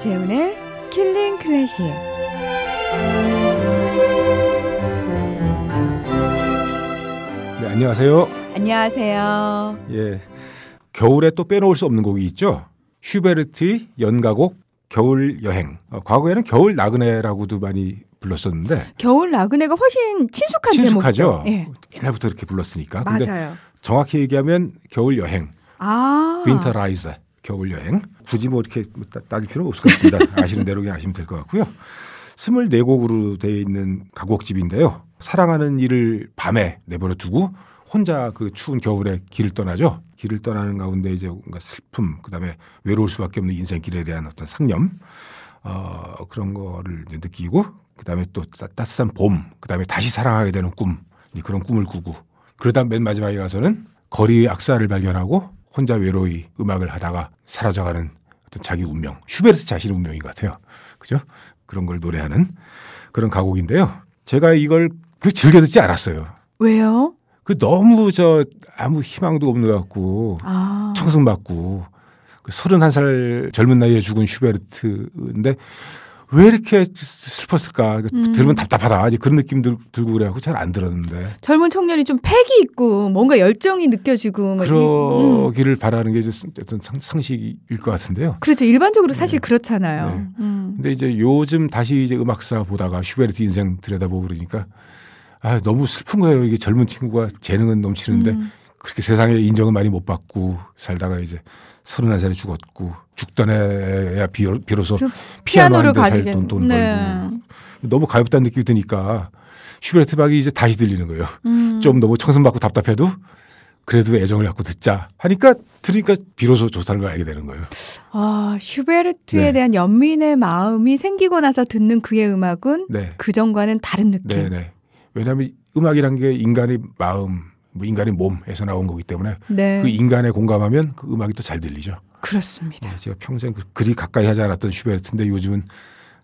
이채훈의 킬링 클래식. 네, 안녕하세요. 안녕하세요. 예. 겨울에 또 빼놓을 수 없는 곡이 있죠. 슈베르트의 연가곡 겨울 여행. 어, 과거에는 겨울 나그네라고도 많이 불렀었는데 겨울 나그네가 훨씬 친숙한 친숙하죠. 제목이죠. 예. 옛날부터 이렇게 불렀으니까. 근데 맞아요. 정확히 얘기하면 겨울 여행. 아. 윈터 라이즈 겨울 여행. 굳이 뭐 이렇게 뭐 따- 따질 필요는 없을 것 같습니다. 아시는 대로 그냥 아시면 될 것 같고요. 24곡으로 되어 있는 가곡집인데요. 사랑하는 이를 밤에 내버려 두고 혼자 그 추운 겨울에 길을 떠나죠. 길을 떠나는 가운데 이제 뭔가 슬픔, 그다음에 외로울 수밖에 없는 인생길에 대한 어떤 상념, 어, 그런 거를 느끼고, 그다음에 또 따- 따뜻한 봄, 그다음에 다시 사랑하게 되는 꿈, 그런 꿈을 꾸고, 그러다 맨 마지막에 가서는 거리의 악사를 발견하고 혼자 외로이 음악을 하다가 사라져가는 어떤 자기 운명, 슈베르트 자신의 운명인 것 같아요. 그죠? 그런 걸 노래하는 그런 가곡인데요. 제가 이걸 그 즐겨 듣지 않았어요. 왜요? 그 너무 저 아무 희망도 없는 것 같고 아. 청승받고 그 31살 젊은 나이에 죽은 슈베르트인데 왜 이렇게 슬펐을까? 그 음. 들으면 답답하다. 이제 그런 느낌 들, 들고 그래갖고 잘 안 들었는데 젊은 청년이 좀 패기 있고 뭔가 열정이 느껴지고 음. 그러기를 바라는 게 어떤 상- 상식일 것 같은데요. 그렇죠. 일반적으로 사실 그렇잖아요. 네. 음. 근데 이제 요즘 다시 이제 음악사 보다가 슈베르트 인생 들여다보고 그러니까 아 너무 슬픈 거예요. 이게 젊은 친구가 재능은 넘치는데 음. 그렇게 세상에 인정을 많이 못 받고 살다가 이제 서른한 살에 죽었고 죽던 애야 비로, 비로소 좀 피아노 한대 가지게 살돈 돈 네. 벌고 너무 가엽다는 느낌이 드니까 슈베르트 박이 이제 다시 들리는 거예요. 음. 좀 너무 청승받고 답답해도 그래도 애정을 갖고 듣자 하니까 들으니까 비로소 좋다는 걸 알게 되는 거예요. 아, 슈베르트에 네. 대한 연민의 마음이 생기고 나서 듣는 그의 음악은 네. 그 전과는 다른 느낌. 네네. 왜냐하면 음악이란 게 인간의 마음, 뭐 인간의 몸에서 나온 거기 때문에 네. 그 인간에 공감하면 그 음악이 또 잘 들리죠. 그렇습니다. 네, 제가 평생 그- 그리 가까이 하지 않았던 슈베르트인데 요즘은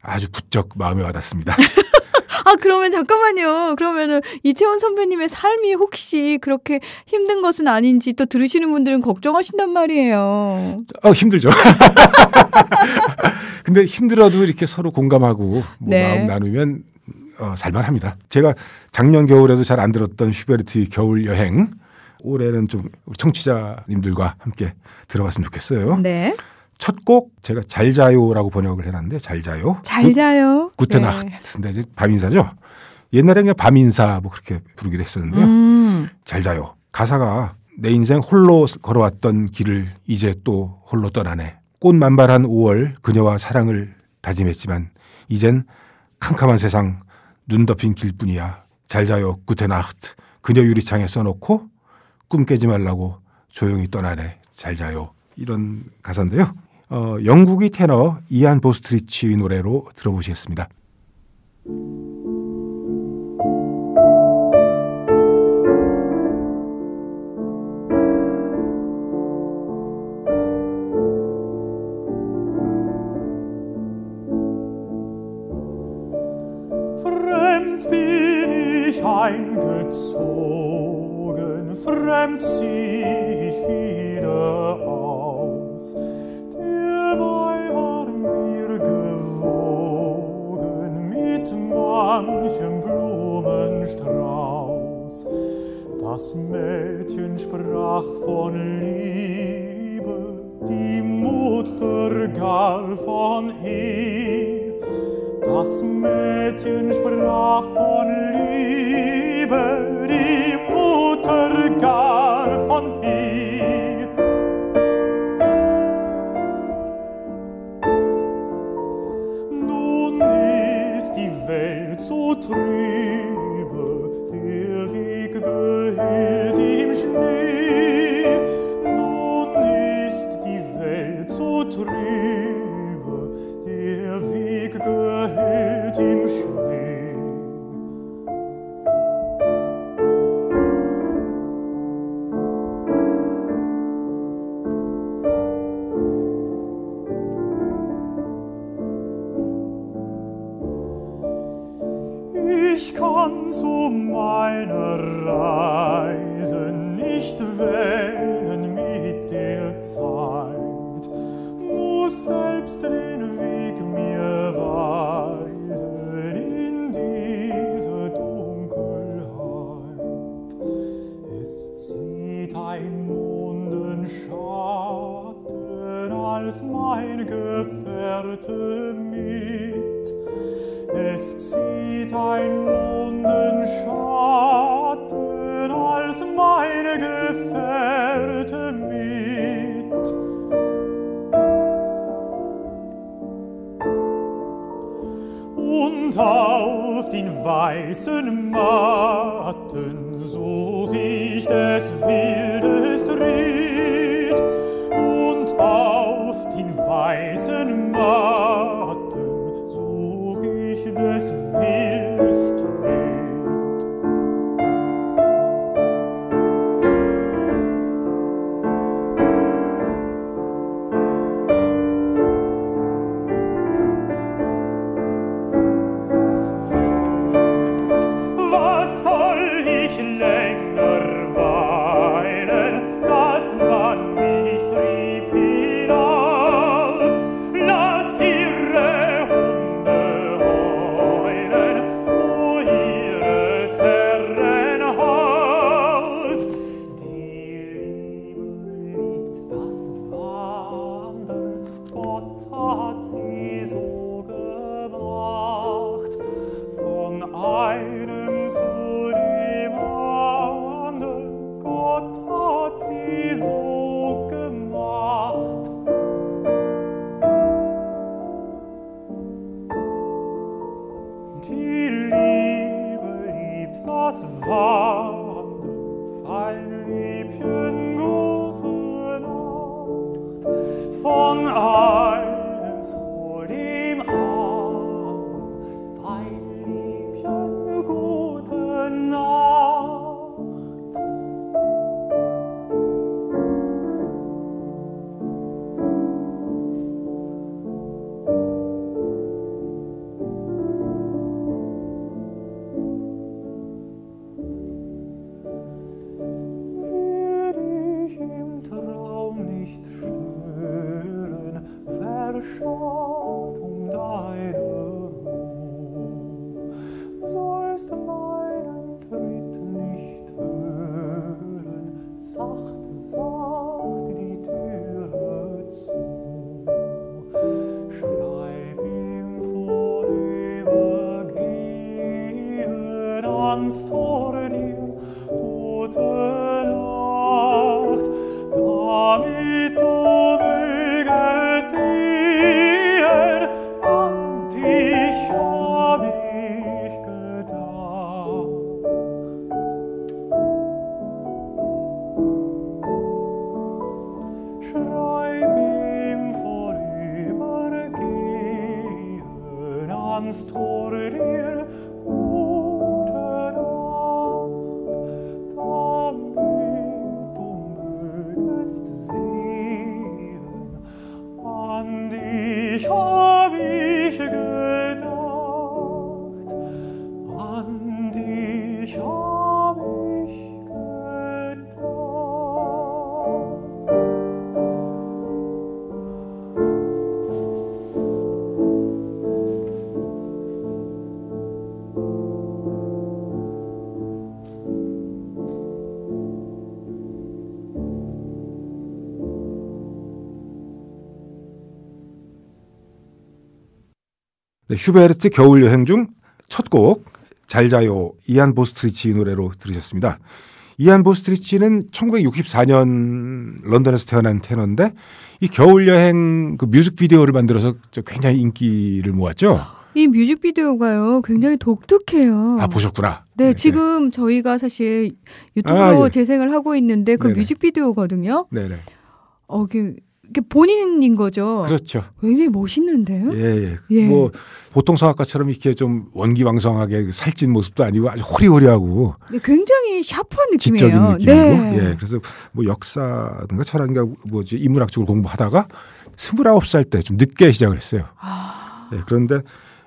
아주 부쩍 마음에 와닿습니다. 아, 그러면 잠깐만요. 그러면은 이채원 선배님의 삶이 혹시 그렇게 힘든 것은 아닌지 또 들으시는 분들은 걱정하신단 말이에요. 어, 힘들죠. 근데 힘들어도 이렇게 서로 공감하고 뭐 네. 마음 나누면 어, 살만합니다. 제가 작년 겨울에도 잘 안 들었던 슈베르트의 겨울 여행 올해는 좀 청취자님들과 함께 들어봤으면 좋겠어요. 네. 첫 곡 제가 잘 자요라고 번역을 해놨는데 잘 자요. 잘 자요. 구테나흐트인데 이제 밤인사죠. 옛날에 그냥 밤 인사 뭐 그렇게 부르기도 했었는데요. 음. 잘 자요. 가사가 내 인생 홀로 걸어왔던 길을 이제 또 홀로 떠나네. 꽃 만발한 5월 그녀와 사랑을 다짐했지만 이젠 캄캄한 세상 눈 덮인 길뿐이야. 잘 자요. 구테나흐트. 그녀 유리창에 써놓고 꿈 깨지 말라고 조용히 떠나네. 잘 자요. 이런 가사인데요. 어, 영국의 테너 이안 보스트리치 노래로 들어보시겠습니다. Fremd bin ich eingezogen, fremd zieh ich wieder aus. Der Mai war mir gewogen mit manchem Blumenstrauß. Das Mädchen sprach von Liebe, die Mutter gar von Ehe. Das Mädchen sprach von Liebe, die Mutter gar von ihr. Nun ist die Welt so trübe, als meine Gefährte mit. Und auf den weißen Matten such ich des Wildes Tritt. Und auf den weißen Matten kommst hoch. 슈베르트 겨울 여행 중 첫 곡 잘 자요 이안 보스트리치 노래로 들으셨습니다. 이안 보스트리치는 1964년 런던에서 태어난 테너인데 이 겨울 여행 그 뮤직비디오를 만들어서 저 굉장히 인기를 모았죠. 이 뮤직비디오가요 굉장히 독특해요. 아 보셨구나. 네, 지금 저희가 사실 유튜브로 아, 예. 재생을 하고 있는데 그 네네. 뮤직비디오거든요. 네네. 어, 이게, 이게 본인인 거죠. 그렇죠. 굉장히 멋있는데요. 예, 예. 예. 뭐 보통 성악가처럼 이렇게 좀 원기왕성하게 살찐 모습도 아니고 아주 호리호리하고 네, 굉장히 샤프한 느낌이에요. 지적인 느낌이고 네. 예 그래서 뭐 역사든가 철학인가 뭐지 인문학 쪽을 공부하다가 스물아홉 살 때 좀 늦게 시작을 했어요. 아, 예, 그런데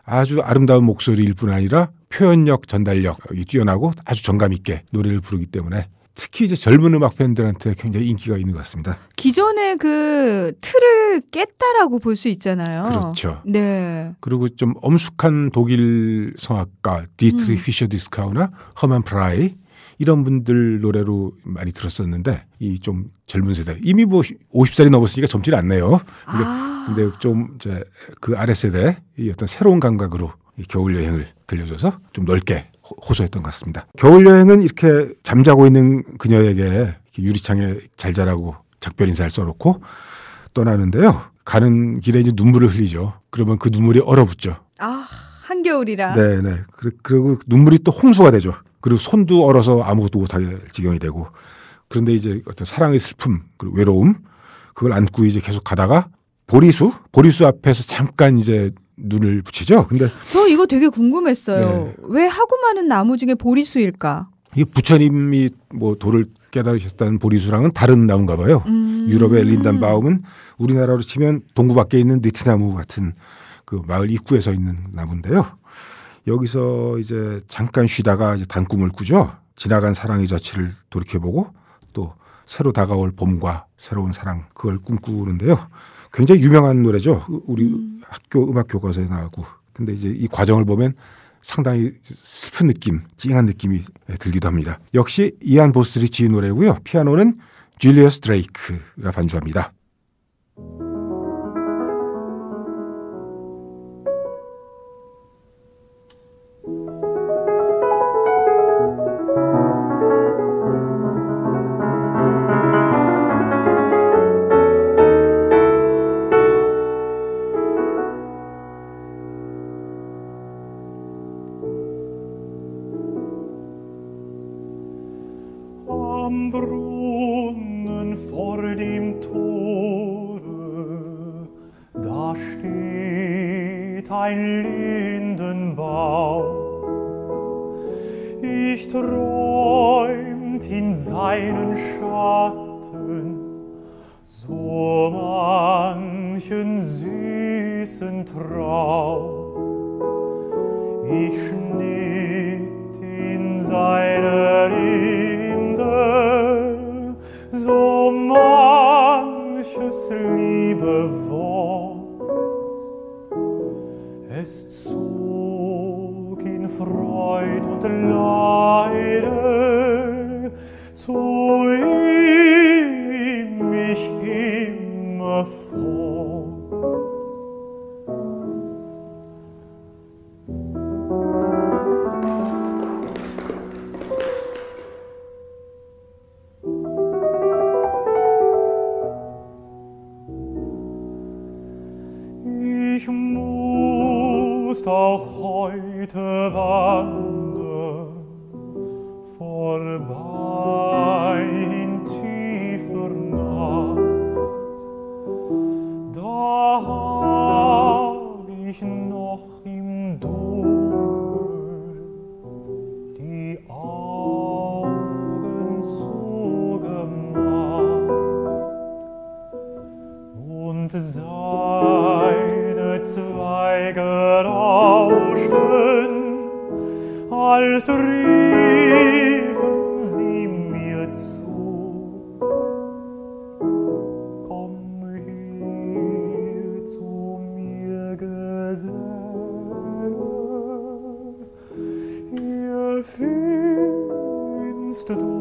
아주 아름다운 목소리일 뿐 아니라 표현력, 전달력이 뛰어나고 아주 정감 있게 노래를 부르기 때문에 특히 이제 젊은 음악 팬들한테 굉장히 인기가 있는 것 같습니다. 기존의 그 틀을 깼다라고 볼 수 있잖아요. 그렇죠. 네. 그리고 좀 엄숙한 독일 성악가 디트리 음. 피셔 디스카우나 허만 프라이 이런 분들 노래로 많이 들었었는데 이 좀 젊은 세대 이미 뭐 50살이 넘었으니까 젊지 않네요. 근데 아, 근데 좀 이제 그 아래 세대 이 어떤 새로운 감각으로 이 겨울 여행을 들려줘서 좀 넓게 호- 호소했던 것 같습니다. 겨울 여행은 이렇게 잠자고 있는 그녀에게 유리창에 잘 자라고 작별 인사를 써놓고 떠나는데요. 가는 길에 이제 눈물을 흘리죠. 그러면 그 눈물이 얼어붙죠. 아 한겨울이라. 네네. 그- 그리고 눈물이 또 홍수가 되죠. 그리고 손도 얼어서 아무것도 못할 지경이 되고. 그런데 이제 어떤 사랑의 슬픔, 그리고 외로움, 그걸 안고 이제 계속 가다가 보리수, 보리수 앞에서 잠깐 이제 눈을 붙이죠. 근데 저 이거 되게 궁금했어요. 네. 왜 하고 많은 나무 중에 보리수일까? 이 부처님이 뭐 도를 깨달으셨다는 보리수랑은 다른 나무인가 봐요. 음. 유럽의 린단바움은 우리나라로 치면 동구 밖에 있는 느티나무 같은 그 마을 입구에 서 있는 나무인데요. 여기서 이제 잠깐 쉬다가 이제 단꿈을 꾸죠. 지나간 사랑의 자취를 돌이켜보고 또 새로 다가올 봄과 새로운 사랑 그걸 꿈꾸는데요. 굉장히 유명한 노래죠. 우리 학교 음악 교과서에 나오고. 근데 이제 이 과정을 보면 상당히 슬픈 느낌, 찡한 느낌이 들기도 합니다. 역시 이안 보스트리치의 노래고요. 피아노는 줄리어스 드레이크가 반주합니다. Vor dem Tore, da steht ein Lindenbaum. Ich träumt in seinen Schatten so manchen süßen Traum. Ich schnitt in seine das liebe Wort. Es zog in Freud und Leide zu finster du.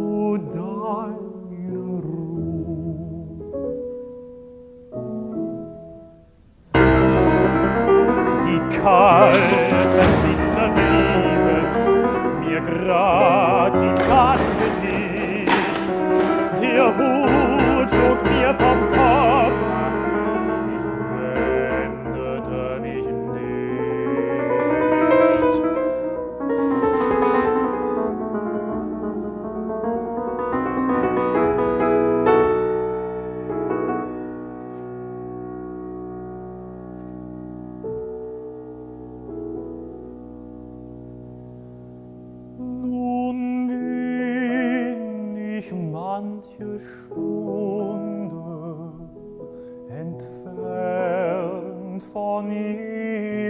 For von ihm.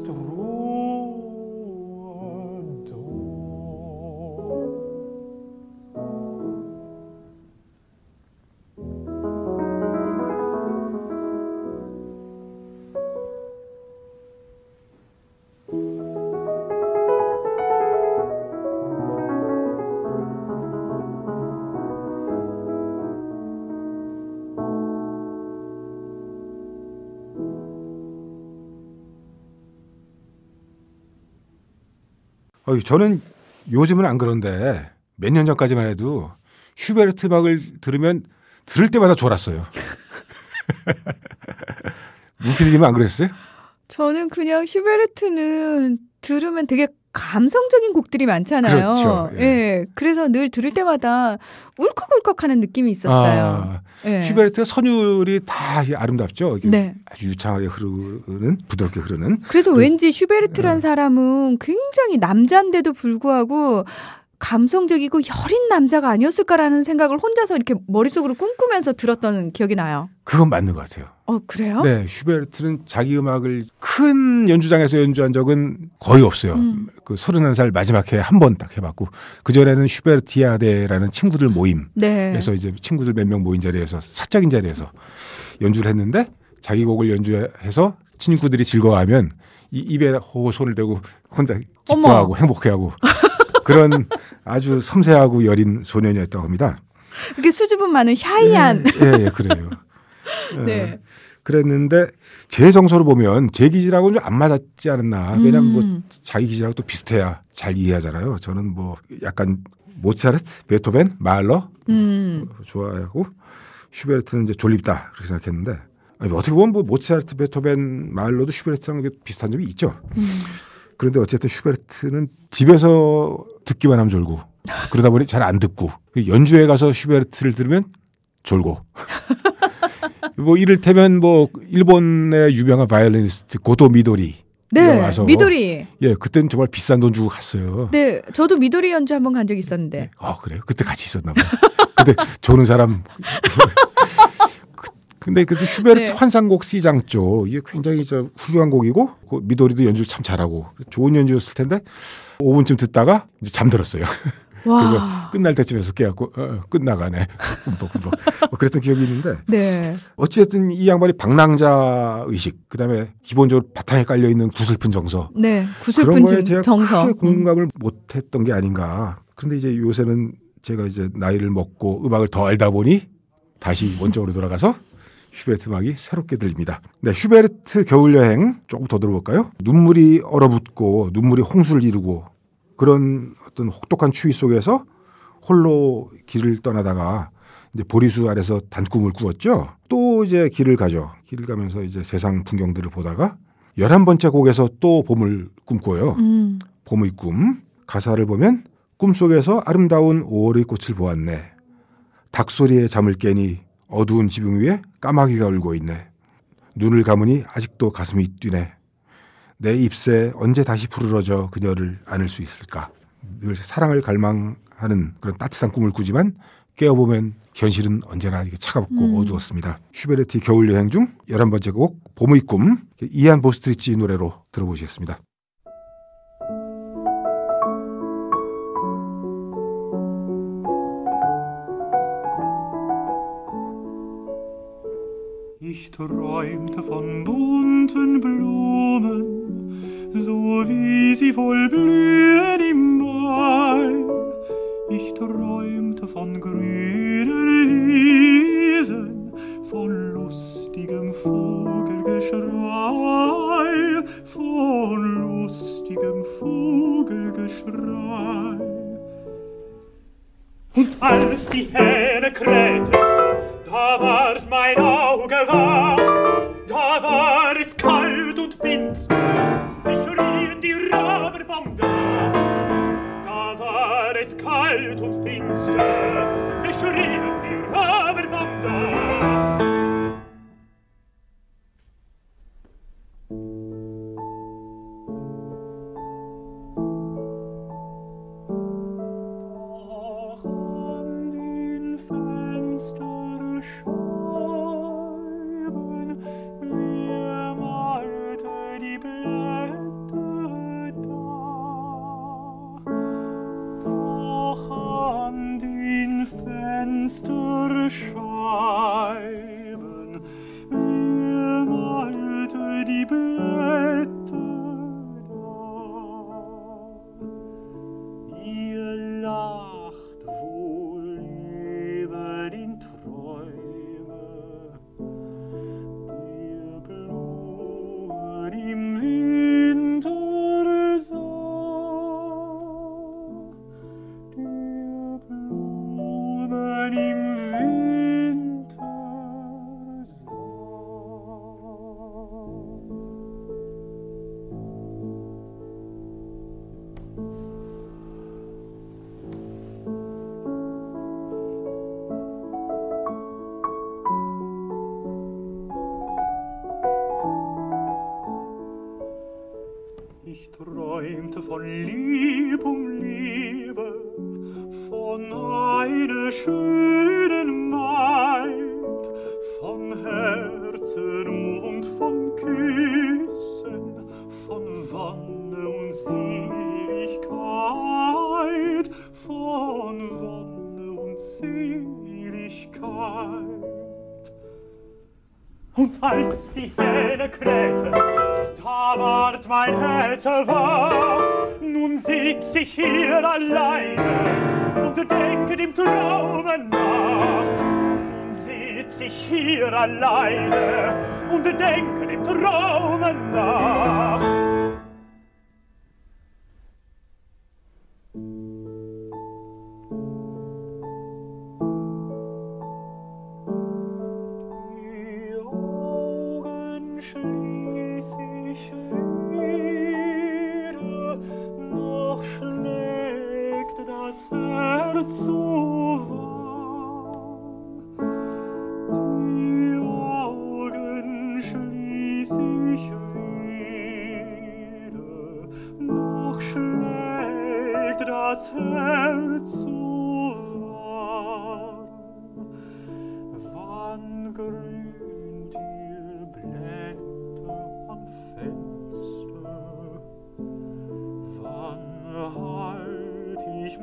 to rule 저는 요즘은 안 그런데 몇 년 전까지만 해도 슈베르트 음악을 들으면 들을 때마다 졸았어요. 문피디님은 안 그랬어요? 저는 그냥 슈베르트는 들으면 되게 감성적인 곡들이 많잖아요. 그렇죠. 예. 예. 그래서 늘 들을 때마다 울컥울컥하는 느낌이 있었어요. 아, 예. 슈베르트 선율이 다 아름답죠. 네. 아주 유창하게 흐르는 부드럽게 흐르는 그래서 그래서- 왠지 슈베르트란 예. 사람은 굉장히 남자인데도 불구하고 감성적이고 여린 남자가 아니었을까라는 생각을 혼자서 이렇게 머릿속으로 꿈꾸면서 들었던 기억이 나요. 그건 맞는 것 같아요. 어, 그래요? 네, 슈베르트는 자기 음악을 큰 연주장에서 연주한 적은 거의 없어요. 음. 그 31살 마지막 해한번 딱 해봤고 그 전에는 슈베르티아데라는 친구들 모임 네. 그래서 이제 친구들 몇 명 모인 자리에서 사적인 자리에서 연주를 했는데 자기 곡을 연주해서 친구들이 즐거워하면 이 입에 호호 손을 대고 혼자 기뻐하고 행복해하고 그런 아주 섬세하고 여린 소년이었다고 합니다. 이렇게 수줍음 많은 샤이한. 예, 예, 그래요. 네. 어, 그랬는데 제 정서로 보면 제 기질하고는 좀안 맞았지 않았나. 왜냐면 뭐 음. 자기 기질하고 또 비슷해야 잘 이해하잖아요. 저는 뭐 약간 모차르트, 베토벤, 마을러 음. 좋아하고 슈베르트는 이제 졸립다 그렇게 생각했는데 아니, 어떻게 보면 뭐 모차르트, 베토벤, 마을러도 슈베르트랑 비슷한 점이 있죠. 음. 그런데 어쨌든 슈베르트는 집에서 듣기만 하면 졸고 그러다 보니 잘 안 듣고 연주회 가서 슈베르트를 들으면 졸고 뭐 이를테면 뭐 일본의 유명한 바이올리니스트 고토 미도리 네. 와서 미도리. 예 그때는 정말 비싼 돈 주고 갔어요. 네. 저도 미도리 연주 한번 간 적 있었는데. 어 그래요? 그때 같이 있었나 봐요. 근데 조는 사람. 그- 근데 그 슈베르트 네. 환상곡 C장조 이게 굉장히 저 훌륭한 곡이고 그 미도리도 연주를 참 잘하고 좋은 연주였을 텐데 5분쯤 듣다가 이제 잠들었어요. 그래서 와. 끝날 때쯤에서 깨갖고 어, 어, 끝나가네. 꿈벅꿈벅. 뭐 그랬던 기억이 있는데 네. 어찌됐든 이 양반이 방랑자 의식 그다음에 기본적으로 바탕에 깔려 있는 구슬픈 정서 네. 그런 구슬픈 거에 정- 제가 정서. 크게 음. 공감을 못했던 게 아닌가. 그런데 이제 요새는 제가 이제 나이를 먹고 음악을 더 알다 보니 다시 원적으로 돌아가서 슈베르트 음악이 새롭게 들립니다. 네, 슈베르트 겨울 여행 조금 더 들어볼까요? 눈물이 얼어붙고 눈물이 홍수를 이루고 그런 어떤 혹독한 추위 속에서 홀로 길을 떠나다가 이제 보리수 아래서 단꿈을 꾸었죠. 또 이제 길을 가죠. 길을 가면서 이제 세상 풍경들을 보다가 열한 번째 곡에서 또 봄을 꿈꿔요. 음. 봄의 꿈. 가사를 보면 꿈속에서 아름다운 5월의 꽃을 보았네. 닭소리에 잠을 깨니 어두운 지붕 위에 까마귀가 울고 있네. 눈을 감으니 아직도 가슴이 뛰네. 내 입새 언제 다시 부르러져 그녀를 안을 수 있을까? 늘 사랑을 갈망하는 그런 따뜻한 꿈을 꾸지만 깨어보면 현실은 언제나 이게 차갑고 음. 어두웠습니다. 슈베르트 겨울 여행 중 11번째 곡 봄의 꿈 이안 보스트리치 노래로 들어보시겠습니다. Träumte von bunten Blumen, so wie sie wohl blühen im Mai. Ich träumte von grünen Wiesen, von lustigem Vogelgeschrei, von lustigem Vogelgeschrei. Und als die Hähne krähte, da ward Herz wach. Nun sitz ich hier alleine und denke dem Traume nach. Nun sitz ich hier alleine und denke dem Traume nach.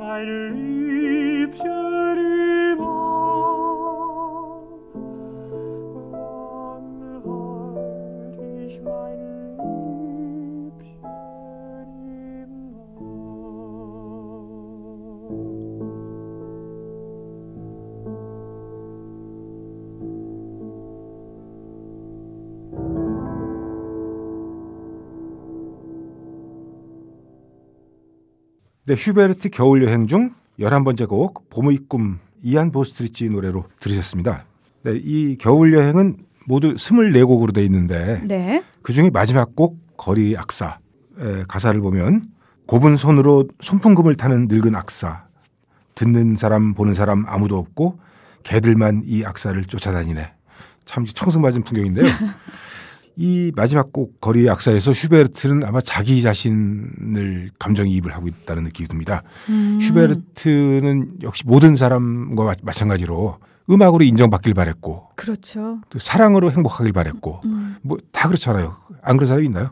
I'd. 네, 슈베르트 겨울 여행 중 11번째 곡 봄의 꿈 이안 보스트리치 노래로 들으셨습니다. 네, 이 겨울 여행은 모두 24곡으로 돼 있는데 네. 그중에 마지막 곡 거리 악사 에, 가사를 보면 곱은 손으로 손풍금을 타는 늙은 악사 듣는 사람 보는 사람 아무도 없고 개들만 이 악사를 쫓아다니네 참 청승맞은 풍경인데요. 이 마지막 곡 거리 악사에서 슈베르트는 아마 자기 자신을 감정이입을 하고 있다는 느낌이 듭니다. 음. 슈베르트는 역시 모든 사람과 마- 마찬가지로 음악으로 인정받길 바랬고 그렇죠. 또 사랑으로 행복하길 바랬고 음. 뭐다 그렇잖아요. 안 그런 사람이 있나요?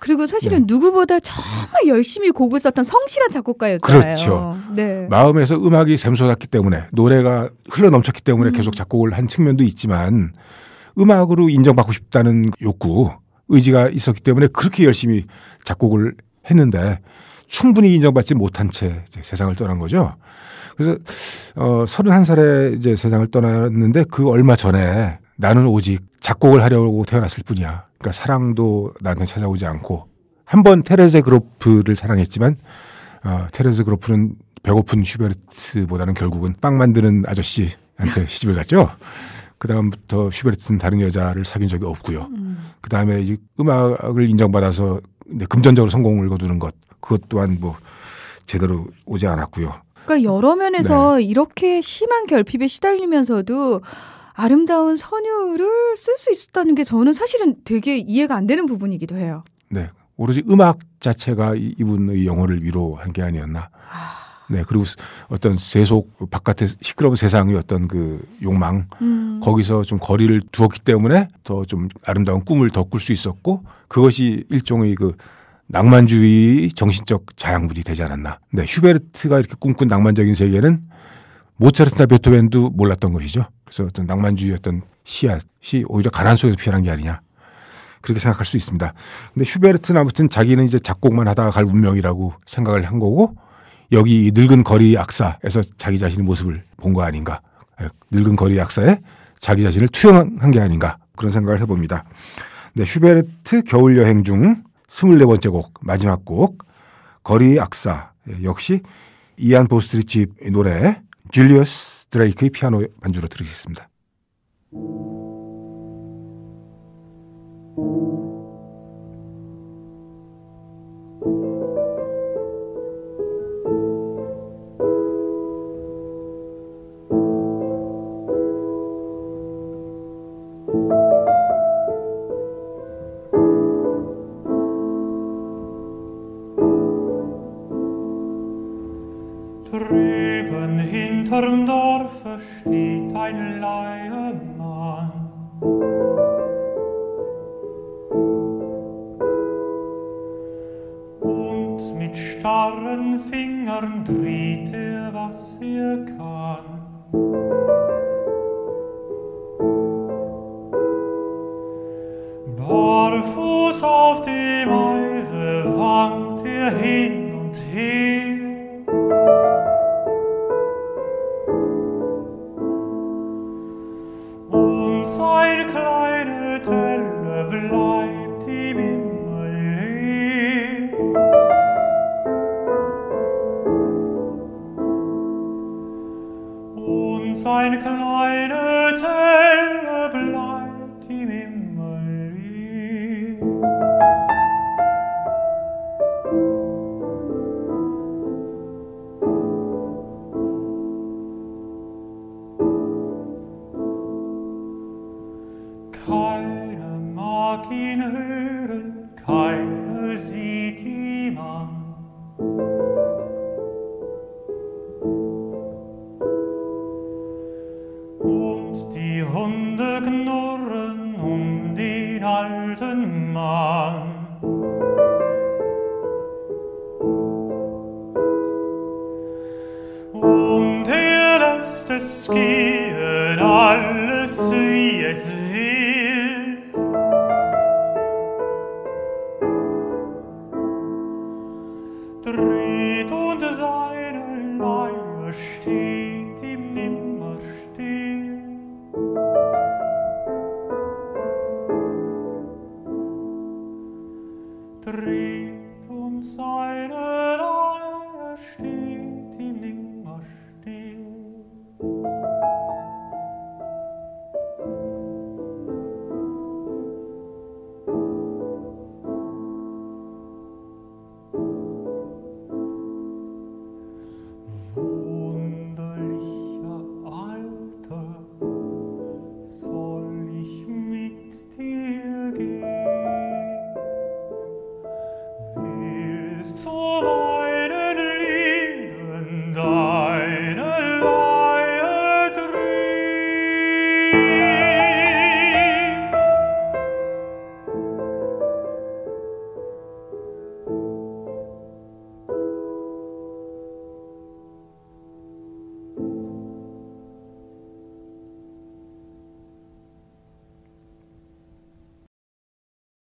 그리고 사실은 네. 누구보다 정말 열심히 곡을 썼던 성실한 작곡가였잖아요. 그렇죠. 네. 마음에서 음악이 샘솟았기 때문에 노래가 흘러 넘쳤기 때문에 음. 계속 작곡을 한 측면도 있지만 음악으로 인정받고 싶다는 욕구, 의지가 있었기 때문에 그렇게 열심히 작곡을 했는데 충분히 인정받지 못한 채 세상을 떠난 거죠. 그래서 어 31살에 이제 세상을 떠났는데 그 얼마 전에 나는 오직 작곡을 하려고 태어났을 뿐이야. 그러니까 사랑도 나한테 찾아오지 않고 한 번 테레제 그로프를 사랑했지만 어, 테레즈 그로프는 배고픈 슈베르트보다는 결국은 빵 만드는 아저씨한테 시집을 갔죠. 그 다음부터 슈베르트는 다른 여자를 사귄 적이 없고요. 그 다음에 이제 음악을 인정받아서 금전적으로 성공을 거두는 것 그것 또한 뭐 제대로 오지 않았고요. 그러니까 여러 면에서 네. 이렇게 심한 결핍에 시달리면서도 아름다운 선율을 쓸 수 있었다는 게 저는 사실은 되게 이해가 안 되는 부분이기도 해요. 네, 오로지 음악 자체가 이- 이분의 영혼을 위로한 게 아니었나. 네, 그리고 어떤 세속 바깥의 시끄러운 세상의 어떤 그 욕망 음. 거기서 좀 거리를 두었기 때문에 더 좀 아름다운 꿈을 더 꿀 수 있었고 그것이 일종의 그 낭만주의 정신적 자양분이 되지 않았나. 네, 슈베르트가 이렇게 꿈꾼 낭만적인 세계는 모차르트나 베토벤도 몰랐던 것이죠. 그래서 어떤 낭만주의 어떤 씨앗이 오히려 가난 속에서 피어난 게 아니냐. 그렇게 생각할 수 있습니다. 근데 슈베르트는 아무튼 자기는 이제 작곡만 하다가 갈 운명이라고 생각을 한 거고 여기 이 늙은 거리 악사에서 자기 자신의 모습을 본 거 아닌가. 예, 늙은 거리 악사에 자기 자신을 투영한 게 아닌가. 그런 생각을 해봅니다. 네, 슈베르트 겨울 여행 중 24번째 곡, 마지막 곡, 거리 악사. 예, 역시 이안 보스트리치 노래, 줄리어스 드레이크의 피아노 반주로 들으겠습니다. Unserem Dorfe steht ein Leiermann. Und mit starren Fingern dreht er, was er kann. Barfuß auf dem Eise wankt er hin ihn hören, keine Sieg.